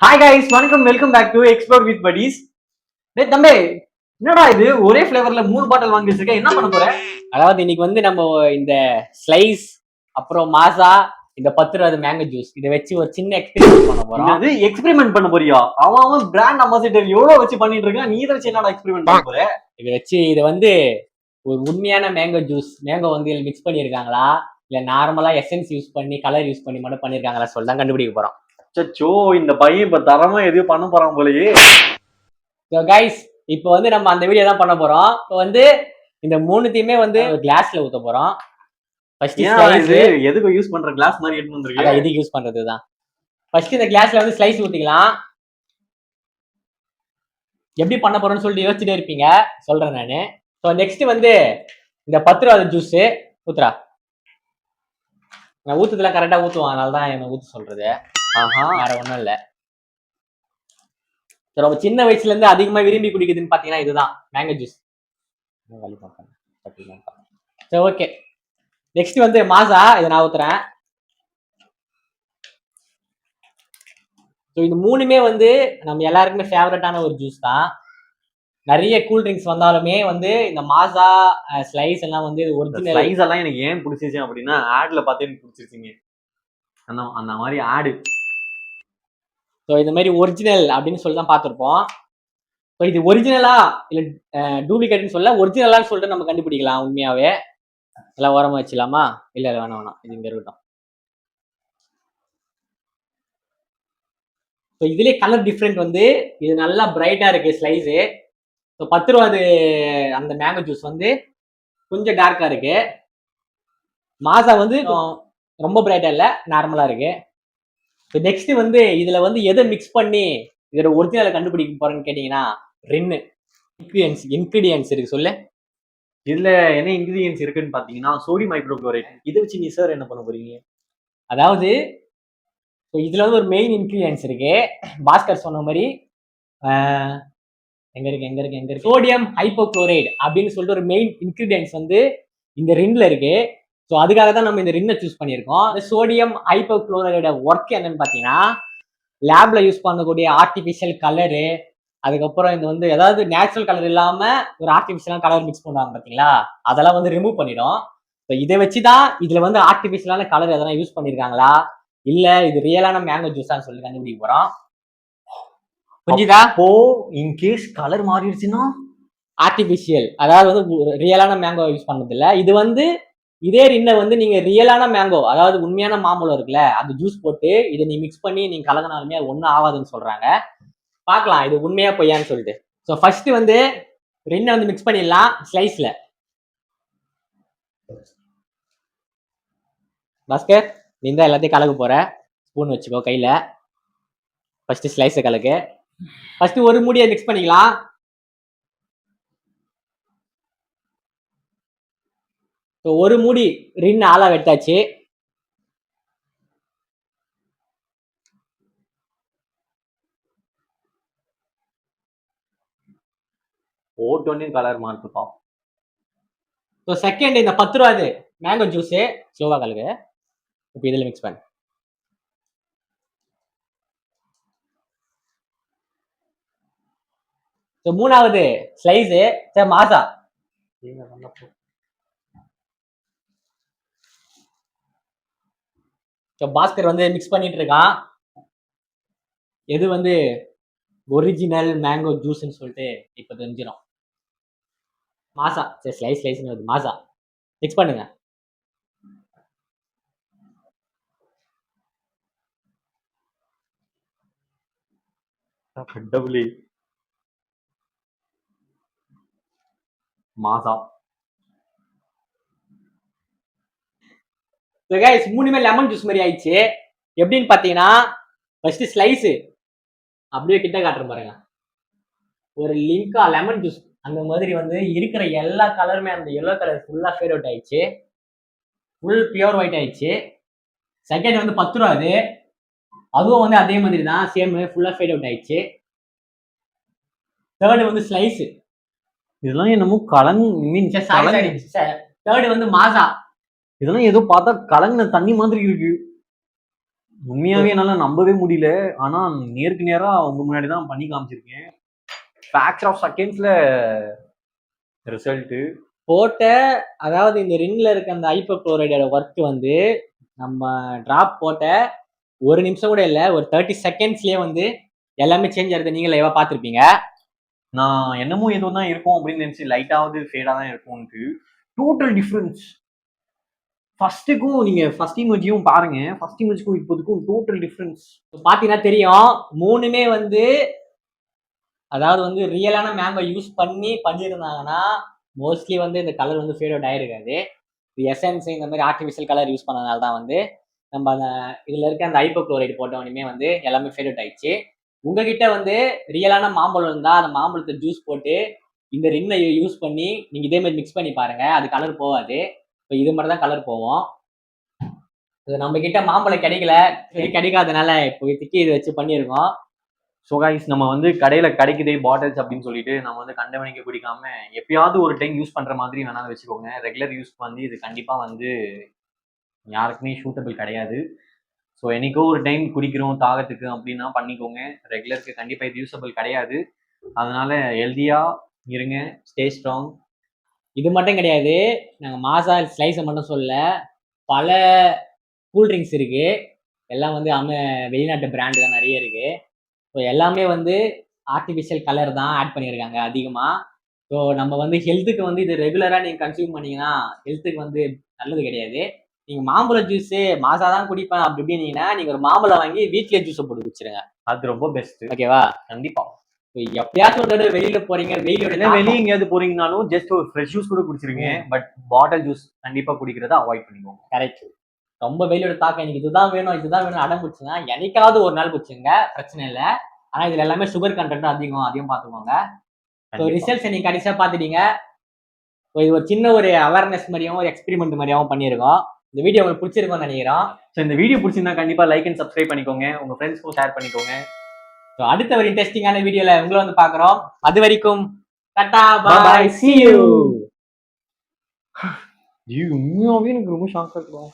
Hi guys வணக்கம். Welcome back to explore with buddies. டேய் தம்பி என்னடா இது? ஒரே ஃபிளேவர்ல மூணு பாட்டில் வாங்கி வச்சிருக்க. என்ன பண்ண போற? அதாவது இன்னைக்கு வந்து நம்ம இந்த ஸ்லைஸ் அப்புறம் மாசா இந்த பத்து ரூபாய் மேங்கோ ஜூஸ் இதை வச்சு ஒரு சின்ன எக்ஸ்பீரியன்ஸ் பண்ண போறோம். இது எக்ஸ்பெரிமெண்ட் பண்ண போறியா? அவன் அவன் பிராண்ட் அம்பாசிடர் எவ்வளவு வச்சு பண்ணிட்டு இருக்கான்? நீ இதை வச்சு என்னடா எக்ஸ்பெரிமெண்ட் பண்ண போற? இதை வச்சு இது வந்து ஒரு உண்மையான மேங்கோ ஜூஸ் மேங்கோ வந்து மிக்ஸ் பண்ணியிருக்காங்களா? இல்ல நார்மலா எசன்ஸ் யூஸ் பண்ணி கலர் யூஸ் பண்ணி மட்டும் பண்ணியிருக்காங்களா? சொல்லி தான் கண்டுபிடிக்க போறோம். அச்சோ இந்த பையன் இப்ப தரமா எதையும் பண்ண போறான் போலயே. கைஸ் இப்போ வந்து நம்ம அந்த வீடியோ தான் பண்ண போறோம். இப்போ வந்து இந்த மூணுத்தையுமே வந்து கிளாஸ்ல ஊத்த போறோம். ஃபர்ஸ்ட் எதுக்கு யூஸ் பண்ற கிளாஸ் மாதிரி எடுத்து வந்திருக்க இதுக்கு யூஸ் பண்றது தான் ஃபர்ஸ்ட் இந்த கிளாஸ்ல வந்து ஸ்லைஸ் ஊத்திக்கலாம். எப்படி பண்ண போறோம்னு சொல்லிட்டு யோசிச்சுட்டே இருப்பீங்க. சொல்றேன் நானு. ஸோ நெக்ஸ்ட் வந்து இந்த பத்து ரூபா ஜூஸ் ஊத்துறா. நான் ஊத்துதெல்லாம் கரெக்டா ஊத்துவான். அதனால தான் என்ன ஊத்து சொல்றது. வேற ஒண்ணும் இல்ல. ரொம்ப சின்ன வயசுல இருந்து அதிகமா விரும்பி குடிக்குதுன்னு பாத்தீங்கன்னா இதுதான். மேங்கோ ஜூஸ் சரி ஓகே நெக்ஸ்ட் வந்து மாசா இதை நான் ஊத்துறேன். ஸோ இது மூணுமே வந்து நம்ம எல்லாருக்குமே ஃபேவரட்டான ஒரு ஜூஸ் தான். நிறைய கூல் ட்ரிங்க்ஸ் வந்தாலுமே வந்து இந்த மாசா ஸ்லைஸ் எல்லாம் வந்து ஒரிஜினல் ஸ்லைஸ் எல்லாம் எனக்கு ஏன் பிடிச்சிச்சு அப்படின்னா ஆட்ல பார்த்து எனக்கு பிடிச்சிருச்சுங்க. அந்த அந்த மாதிரி ஆடு ஸோ இந்த மாதிரி ஒரிஜினல் அப்படின்னு சொல்லி தான் பார்த்துருப்போம். ஸோ இது ஒரிஜினலா இல்லை டூப்ளிகேட்னு சொல்ல ஒரிஜினலான்னு சொல்லிட்டு நம்ம கண்டுபிடிக்கலாம் உண்மையாவே. எல்லாம் ஓரமா வச்சுலாமா இல்லை இல்லை வேணாம் வேணாம். இது இங்கே இருக்கட்டும். ஸோ இதுலேயே கலர் டிஃப்ரெண்ட் வந்து இது நல்லா பிரைட்டாக இருக்கு ஸ்லைஸு ஸோ பத்து ரூபாது அந்த மேங்கோ ஜூஸ் வந்து கொஞ்சம் டார்க்காக இருக்கு. மாசா வந்து ரொம்ப பிரைட்டாக இல்லை நார்மலாக இருக்கு. ஸோ நெக்ஸ்ட் வந்து இதுல வந்து எதை மிக்ஸ் பண்ணி இதோட ஒரிஜினலை கண்டுபிடிக்க போறேன்னு கேட்டீங்கன்னா ரின்னு இன்கிரியன்ஸ் இன்கிரியன்ஸ் இருக்கு. சொல்லு. இதுல என்ன இன்கிரீடியன்ஸ் இருக்குன்னு பாத்தீங்கன்னா சோடியம் மைக்ரோக்ளோரைட் இதை வச்சு நீ சார் என்ன பண்ண போறீங்க? அதாவது ஸோ இதுல வந்து ஒரு மெயின் இன்கிரியன்ஸ் இருக்கு. பாஸ்கர் சொன்ன மாதிரி எங்க இருக்கு எங்க இருக்கு எங்க இருக்கு? சோடியம் ஹைப்போக்ளோரைடு அப்படின்னு சொல்லிட்டு ஒரு மெயின் இன்கிரியன்ஸ் வந்து இந்த ரின்ல இருக்கு. ஸோ அதுக்காக தான் நம்ம இந்த ரின்னை சூஸ் பண்ணியிருக்கோம். இந்த சோடியம் ஹைப்போக்ளோரைடோட ஒர்க் என்னன்னு பார்த்தீங்கன்னா லேப்ல யூஸ் பண்ணக்கூடிய ஆர்டிஃபிஷியல் கலரு அதுக்கப்புறம் இந்த வந்து ஏதாவது நேச்சுரல் கலர் இல்லாம ஒரு ஆர்டிஃபிஷியலான கலர் மிக்ஸ் பண்ணுவாங்க பார்த்தீங்களா? அதெல்லாம் வந்து ரிமூவ் பண்ணிடும். ஸோ இதை வச்சு தான் இதுல வந்து ஆர்டிஃபிஷியலான கலர் எதனா யூஸ் பண்ணியிருக்காங்களா இல்ல இது ரியலான மேங்கோ ஜூஸான்னு சொல்லி கண்டுபிடிக்க போறோம். புரிஞ்சுதா? அப்போ இன்கேஸ் கலர் மாறிடுச்சுன்னா? ஆர்டிஃபிஷியல் அதாவது வந்து ரியலான மேங்கோ யூஸ் பண்ணது இல்ல இது வந்து இதே ரின்னை வந்து நீங்க ரியலான மேங்கோ அதாவது உண்மையான மாம்பழம் இருக்குல்ல அது ஜூஸ் போட்டு இதை நீ மிக்ஸ் பண்ணி நீங்க கலங்கினாலுமே அது ஒன்றும் ஆகாதுன்னு சொல்றாங்க. பார்க்கலாம் இது உண்மையா பொய்யான்னு சொல்லிட்டு. ஸோ ஃபர்ஸ்ட் வந்து ரின்னை வந்து மிக்ஸ் பண்ணிடலாம் ஸ்லைஸ்ல பாஸ்கர் நீ தான் எல்லாத்தையும் கலக்க போற. ஸ்பூன் வச்சுக்கோ கையில. ஃபர்ஸ்ட் ஸ்லைஸை கலக்கு. ஃபர்ஸ்ட் ஒரு மூடியை மிக்ஸ் பண்ணிக்கலாம். ஸோ ஒரு மூடி ரின் ஆளா வெட்டாச்சு. ஓட்டோன்னே கலர் மாறுதுப்பா ஸோ செகண்ட் இந்த பத்து ரூபாது மேங்கோ ஜூஸு ஸ்லோவா கலக்கு இப்போ இதில் மிக்ஸ் பண்ணு. ஸோ மூணாவது ஸ்லைஸு சரி மாசா. ஸோ பாஸ்கர் வந்து மிக்ஸ் பண்ணிட்டு இருக்கான் எது வந்து ஒரிஜினல் மேங்கோ ஜூஸ்ன்னு சொல்லிட்டு இப்போ தெரிஞ்சிடும் மாசா சரி ஸ்லைஸ் ஸ்லைஸ்னு வருது. மாசா மிக்ஸ் பண்ணுங்க. டபுள்யூ மாசா. ஸோ கைஸ் மூணுமே லெமன் ஜூஸ் மாதிரி ஆயிடுச்சு. எப்படின்னு பார்த்தீங்கன்னா ஃபர்ஸ்ட் ஸ்லைஸு அப்படியே கிட்ட காட்டுறேன் பாருங்க. ஒரு லிங்கா லெமன் ஜூஸ் அந்த மாதிரி வந்து இருக்கிற எல்லா கலருமே அந்த எல்லோ கலர் ஃபுல்லாக ஃபேட் அவுட் ஆயிடுச்சு. ஃபுல் பியூர் ஒயிட் ஆயிடுச்சு. செகண்ட் வந்து பத்து ரூபா அது. அதுவும் வந்து அதே மாதிரி தான் சேம் ஃபுல்லாக ஃபேட் அவுட் ஆயிடுச்சு. தேர்டு வந்து ஸ்லைஸு இதெல்லாம் என்னமோ கலங் மீன் தேர்டு வந்து மாசா. இதெல்லாம் ஏதோ பார்த்தா கலங்கின தண்ணி மாதிரி இருக்கு. உண்மையாவே என்னால நம்பவே முடியல. ஆனா நேருக்கு நேரா உங்க முன்னாடி தான் பண்ணி காமிச்சிருக்கேன். ஃபேக்டர் ஆஃப் செகண்ட்ஸ்ல ரிசல்ட் போட்ட அதாவது இந்த ரிங்ல இருக்க அந்த ஹைப்போக்ளோரைடோட ஒர்க் வந்து நம்ம டிராப் போட்ட ஒரு நிமிஷம் கூட இல்லை ஒரு தேர்ட்டி செகண்ட்ஸ்லயே வந்து எல்லாமே சேஞ்ச் ஆகுது நீங்க லைவா பார்த்துருப்பீங்க? நான் என்னமோ ஏதோ தான் இருக்கும் அப்படின்னு நினைச்சு லைட்டாவது ஃபேடா தான் இருக்கும்ட்டு டோட்டல் டிஃபரன்ஸ் ஃபர்ஸ்ட்டுக்கும் நீங்க ஃபர்ஸ்ட் இமேஜையும் பாருங்க. ஃபர்ஸ்ட் இமேஜ்க்கும் இப்போதுக்கும் டோட்டல் டிஃப்ரென்ஸ் பார்த்தீங்கன்னா தெரியும். மூணுமே வந்து அதாவது வந்து ரியலான மேங்கோ யூஸ் பண்ணி பண்ணியிருந்தாங்கன்னா மோஸ்ட்லி வந்து இந்த கலர் வந்து ஃபேட் அவுட் ஆயிருக்காது. இது எசன்ஸ் இந்த மாதிரி ஆர்டிஃபிஷியல் கலர் யூஸ் பண்ணனால தான் வந்து நம்ம அந்த இதில் இருக்க அந்த ஐப்போ குளோரைடு போட்டவனையுமே வந்து எல்லாமே ஃபேட் அவுட் ஆயிடுச்சு. உங்ககிட்ட வந்து ரியலான மாம்பழம் இருந்தால் அந்த மாம்பழத்தை ஜூஸ் போட்டு இந்த ரின்னை யூஸ் பண்ணி நீங்கள் இதே மாதிரி மிக்ஸ் பண்ணி பாருங்கள் அது கலர் போகாது. இப்போ இது மட்டும் தான் கலர் போவோம். நம்ம கிட்ட மாம்பழம் கிடைக்கல. சரி கிடைக்காதனால இப்போதைக்கு இது வச்சு பண்ணியிருக்கோம். ஸோ கைஸ் நம்ம வந்து கடையில் கிடைக்குதே பாட்டில்ஸ் அப்படின்னு சொல்லிட்டு நம்ம வந்து கண்டவனிக்க குடிக்காம எப்பயாவது ஒரு டைம் யூஸ் பண்ணுற மாதிரி வேணாலும் வச்சுக்கோங்க. ரெகுலர் யூஸ் வந்து இது கண்டிப்பாக வந்து யாருக்குமே ஷூட்டபிள் கிடையாது. ஸோ என்னைக்கோ ஒரு டைம் குடிக்கிறோம் தாகத்துக்கு அப்படின்னா பண்ணிக்கோங்க. ரெகுலருக்கு கண்டிப்பாக இது யூஸபிள் கிடையாது. அதனால ஹெல்தியாக இருங்க ஸ்டே ஸ்ட்ராங் இது மட்டும் கிடையாது. நாங்கள் மாசா ஸ்லைஸை மட்டும் சொல்ல பல கூல்ட்ரிங்க்ஸ் இருக்கு. எல்லாம் வந்து அம வெளிநாட்டு பிராண்டு தான் நிறைய இருக்கு. ஸோ எல்லாமே வந்து ஆர்டிஃபிஷியல் கலர் தான் ஆட் பண்ணியிருக்காங்க அதிகமாக ஸோ நம்ம வந்து ஹெல்த்துக்கு வந்து இது ரெகுலராக நீங்கள் கன்சியூம் பண்ணீங்கன்னா ஹெல்த்துக்கு வந்து நல்லது கிடையாது. நீங்கள் மாம்பழ ஜூஸு மாசா தான் குடிப்பேன். அப்படி இப்படின்னீங்கன்னா நீங்கள் ஒரு மாம்பழம் வாங்கி வீட்லயே ஜூஸை போட்டு குடிச்சிருங்க. அது ரொம்ப பெஸ்ட் ஓகேவா கண்டிப்பா. எப்பயாச்சும் ஒரு தடவை வெளியில போறீங்க இல்லை வெளியே எங்கேயாவது போறீங்கனாலும் ஜஸ்ட் ஒரு ஃப்ரெஷ் ஜூஸ் கூட குடிச்சிருங்க. பட் பாட்டில் ஜூஸ் கண்டிப்பா குடிக்கிறத அவாய்ட் பண்ணிக்கோங்க. கரெக்ட் ரொம்ப வெயிலோட தாக்கம். எனக்கு இதுதான் வேணும் இதுதான் வேணும் அடம் என்னைக்காவது ஒரு நாள் பிடிச்சுங்க பிரச்சனை இல்லை. ஆனா இதுல எல்லாமே சுகர் கண்டென்ட் அதிகம். அதையும் பார்த்துக்கோங்க. ஸோ. ரிசல்ட்ஸ் நீங்க கடைசியா பார்த்துட்டீங்க? ஸோ இது ஒரு சின்ன ஒரு அவேர்னஸ் மாதிரியாவும் ஒரு எக்ஸ்பெரிமெண்ட் மாதிரியாவும் பண்ணியிருக்கோம். இந்த வீடியோ உங்களுக்கு பிடிச்சிருக்கும்னு நினைக்கிறோம். ஸோ இந்த வீடியோ பிடிச்சிருந்தா கண்டிப்பா லைக் அண்ட் சப்ஸ்கிரைப் பண்ணிக்கோங்க. உங்க ஃப்ரெண்ட்ஸ்க்கும் ஷேர் பண்ணிக்கோங்க. ஸோ அடுத்த ஒரு இன்ட்ரெஸ்டிங்கான வீடியோல உங்களை வந்து பார்க்குறோம். அது வரைக்கும் டாடா பாய் see you. ஐயோ உண்மையாவே எனக்கு ரொம்ப ஷாக்கா இருக்கும்